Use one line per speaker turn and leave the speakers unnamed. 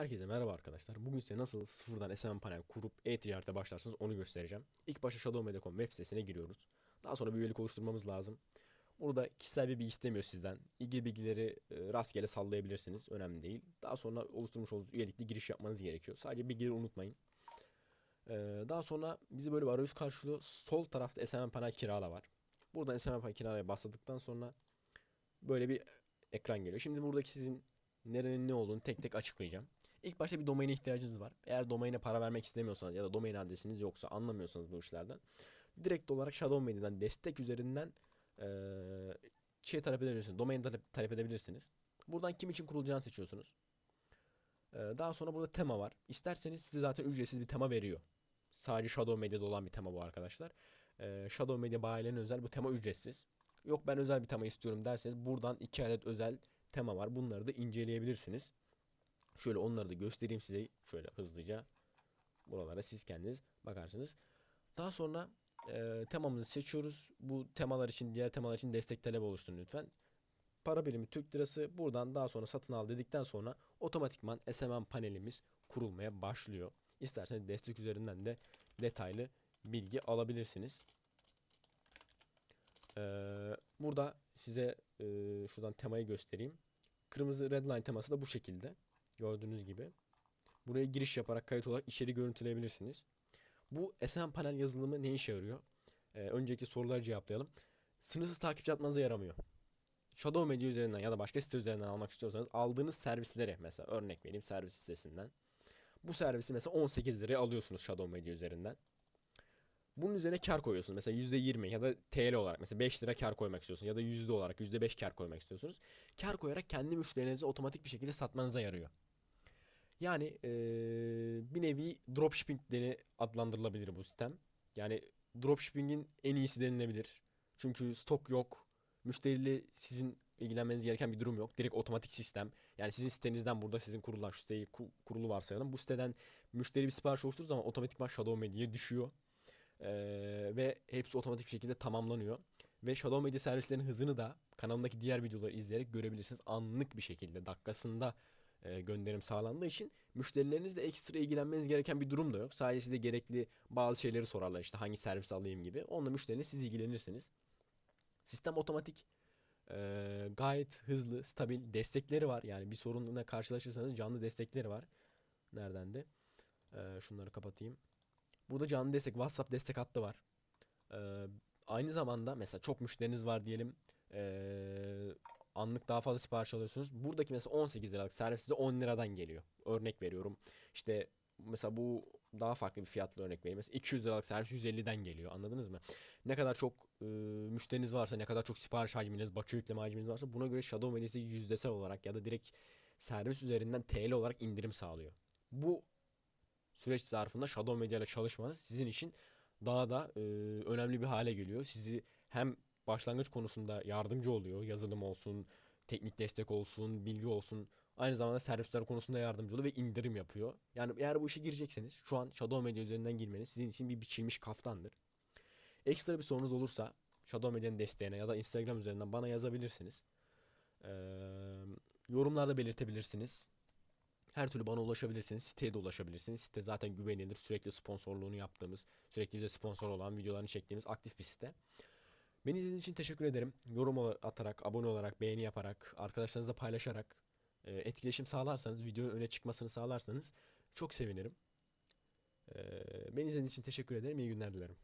Herkese merhaba arkadaşlar. Bugün size nasıl sıfırdan SMM panel kurup e-ticarete başlarsınız onu göstereceğim. İlk başta Shadow.com web sitesine giriyoruz. Daha sonra bir üyelik oluşturmamız lazım. Burada kişisel bir bilgi istemiyor sizden. İlgili bilgileri e, rastgele sallayabilirsiniz. Önemli değil. Daha sonra oluşturmuş olduğunuz üyelikte giriş yapmanız gerekiyor. Sadece bilgileri unutmayın. Ee, daha sonra bizi böyle bir arayüz karşılıyor. Sol tarafta SMM panel kirala var. Buradan SMM panel kiralaya başladıktan sonra böyle bir ekran geliyor. Şimdi buradaki sizin nerenin ne olduğunu tek tek açıklayacağım. İlk başta bir domaine ihtiyacınız var. Eğer domaine para vermek istemiyorsanız ya da domain adresiniz yoksa anlamıyorsanız bu işlerden direkt olarak Shadow Media'dan destek üzerinden eee şey talep edebilirsiniz. Domain talep, talep edebilirsiniz. Buradan kim için kurulacağını seçiyorsunuz. Eee, daha sonra burada tema var. İsterseniz size zaten ücretsiz bir tema veriyor. Sadece Shadow Media'da olan bir tema bu arkadaşlar. Eee Shadow Media bayilerine özel bu tema ücretsiz. Yok ben özel bir tema istiyorum derseniz buradan iki adet özel tema var. Bunları da inceleyebilirsiniz. Şöyle onları da göstereyim size şöyle hızlıca. Buralara siz kendiniz bakarsınız. Daha sonra e, temamızı seçiyoruz. Bu temalar için diğer temalar için destek talebi oluşturun lütfen. Para birimi Türk lirası buradan daha sonra satın al dedikten sonra otomatikman SMM panelimiz kurulmaya başlıyor. İsterseniz destek üzerinden de detaylı bilgi alabilirsiniz. Ee, burada size e, şuradan temayı göstereyim. Kırmızı redline teması da bu şekilde. Gördüğünüz gibi. Buraya giriş yaparak kayıt olarak içeri görüntüleyebilirsiniz. Bu SMM panel yazılımı ne işe yarıyor? Ee, önceki soruları cevaplayalım. Sınırsız takipçi atmanıza yaramıyor. Shadow Media üzerinden ya da başka site üzerinden almak istiyorsanız aldığınız servisleri mesela örnek vereyim servis sitesinden. Bu servisi mesela 18 liraya alıyorsunuz Shadow Media üzerinden. Bunun üzerine kar koyuyorsunuz. Mesela %20 ya da TL olarak mesela 5 lira kar koymak istiyorsunuz ya da yüzde olarak %5 kar koymak istiyorsunuz. Kar koyarak kendi müşterilerinize otomatik bir şekilde satmanıza yarıyor. Yani eee, bir nevi dropshipping deni adlandırılabilir bu sistem. Yani dropshipping'in en iyisi denilebilir. Çünkü stok yok. Müşteriyle sizin ilgilenmeniz gereken bir durum yok. Direkt otomatik sistem. Yani sizin sitenizden burada sizin kurulan şu siteyi ku- kurulu varsayalım. Bu siteden müşteri bir sipariş oluşturduğu zaman otomatikman Shadow Media'ya düşüyor. Ee, ve hepsi otomatik bir şekilde tamamlanıyor. Ve Shadow Media servislerinin hızını da kanalımdaki diğer videoları izleyerek görebilirsiniz. Anlık bir şekilde dakikasında e, gönderim sağlandığı için müşterilerinizle ekstra ilgilenmeniz gereken bir durum da yok. Sadece size gerekli bazı şeyleri sorarlar işte hangi servis alayım gibi. Onunla müşteriniz siz ilgilenirsiniz. Sistem otomatik e, gayet hızlı, stabil destekleri var. Yani bir sorunla karşılaşırsanız canlı destekleri var. Nereden de? E, şunları kapatayım. Burada canlı destek, WhatsApp destek hattı var. Ee, aynı zamanda mesela çok müşteriniz var diyelim. Ee, anlık daha fazla sipariş alıyorsunuz. Buradaki mesela 18 liralık servis size 10 liradan geliyor. Örnek veriyorum. İşte mesela bu daha farklı bir fiyatlı örnek vereyim. Mesela 200 liralık servis 150'den geliyor. Anladınız mı? Ne kadar çok e, müşteriniz varsa, ne kadar çok sipariş hacminiz, bakı yükleme hacminiz varsa buna göre Shadow Media size yüzdesel olarak ya da direkt servis üzerinden TL olarak indirim sağlıyor. Bu süreç zarfında Shadow Media ile çalışmanız sizin için daha da e, önemli bir hale geliyor. Sizi hem başlangıç konusunda yardımcı oluyor. Yazılım olsun, teknik destek olsun, bilgi olsun. Aynı zamanda servisler konusunda yardımcı oluyor ve indirim yapıyor. Yani eğer bu işe girecekseniz şu an Shadow Media üzerinden girmeniz sizin için bir biçilmiş kaftandır. Ekstra bir sorunuz olursa Shadow Media'nın desteğine ya da Instagram üzerinden bana yazabilirsiniz. Ee, yorumlarda belirtebilirsiniz. Her türlü bana ulaşabilirsiniz. Siteye de ulaşabilirsiniz. Site zaten güvenilir. Sürekli sponsorluğunu yaptığımız, sürekli bize sponsor olan videolarını çektiğimiz aktif bir site. Beni izlediğiniz için teşekkür ederim. Yorum atarak, abone olarak, beğeni yaparak, arkadaşlarınızla paylaşarak e, etkileşim sağlarsanız, videonun öne çıkmasını sağlarsanız çok sevinirim. E, beni izlediğiniz için teşekkür ederim. İyi günler dilerim.